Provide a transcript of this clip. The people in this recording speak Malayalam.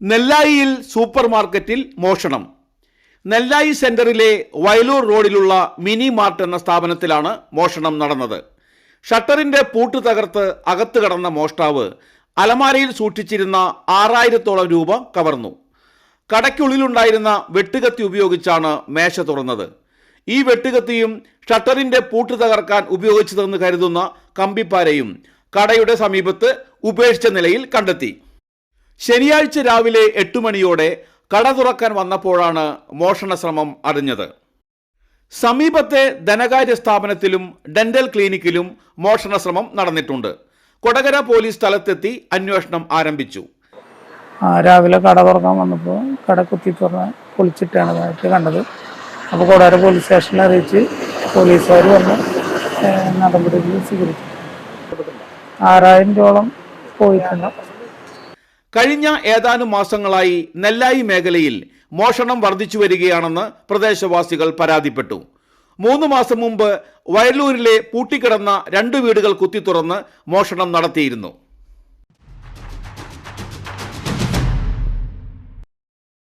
നെല്ലായിയിൽ സൂപ്പർ മാർക്കറ്റിൽ മോഷണം. നെല്ലായി സെന്ററിലെ വയലൂർ റോഡിലുള്ള മിനി മാർട്ട് എന്ന സ്ഥാപനത്തിലാണ് മോഷണം നടന്നത്. ഷട്ടറിന്റെ പൂട്ട് തകർത്ത് അകത്ത് കടന്ന മോഷ്ടാവ് അലമാരയിൽ സൂക്ഷിച്ചിരുന്ന ആറായിരത്തോളം രൂപ കവർന്നു. കടയ്ക്കുള്ളിലുണ്ടായിരുന്ന വെട്ടുകത്തി ഉപയോഗിച്ചാണ് മേശ തുറന്നത്. ഈ വെട്ടുകത്തിയും ഷട്ടറിന്റെ പൂട്ട് തകർക്കാൻ ഉപയോഗിച്ചതെന്ന് കരുതുന്ന കമ്പിപ്പാരയും കടയുടെ സമീപത്ത് ഉപേക്ഷിച്ച നിലയിൽ കണ്ടെത്തി. ശനിയാഴ്ച രാവിലെ എട്ട് മണിയോടെ കട തുറക്കാൻ വന്നപ്പോഴാണ് മോഷണ ശ്രമം അറിഞ്ഞത്. സമീപത്തെ ധനകാര്യ സ്ഥാപനത്തിലും ഡെന്റൽ ക്ലിനിക്കിലും മോഷണ ശ്രമം നടന്നിട്ടുണ്ട്. കൊടകര പോലീസ് സ്ഥലത്തെത്തി അന്വേഷണം ആരംഭിച്ചു. രാവിലെ കട തുറക്കാൻ വന്നപ്പോൾ കട കുത്തി തുറന്ന് പൊളിച്ചിട്ടാണ് കണ്ടത്. അപ്പോൾ കൊടകര പോലീസ് സ്റ്റേഷനിൽ അറിയിച്ച് പോലീസുകാർ വന്ന് നടപടികൾ സ്വീകരിച്ചു. ആറായിരം രൂപയോളം പോയിട്ടുണ്ട്. കഴിഞ്ഞ ഏതാനും മാസങ്ങളായി നെല്ലായി മേഖലയിൽ മോഷണം വർദ്ധിച്ചു വരികയാണെന്ന് പ്രദേശവാസികൾ പരാതിപ്പെട്ടു. മൂന്ന് മാസം മുമ്പ് വയലൂരിലെ പൂട്ടിക്കിടന്ന രണ്ട് വീടുകൾ കുത്തി തുറന്ന് മോഷണം നടത്തിയിരുന്നു.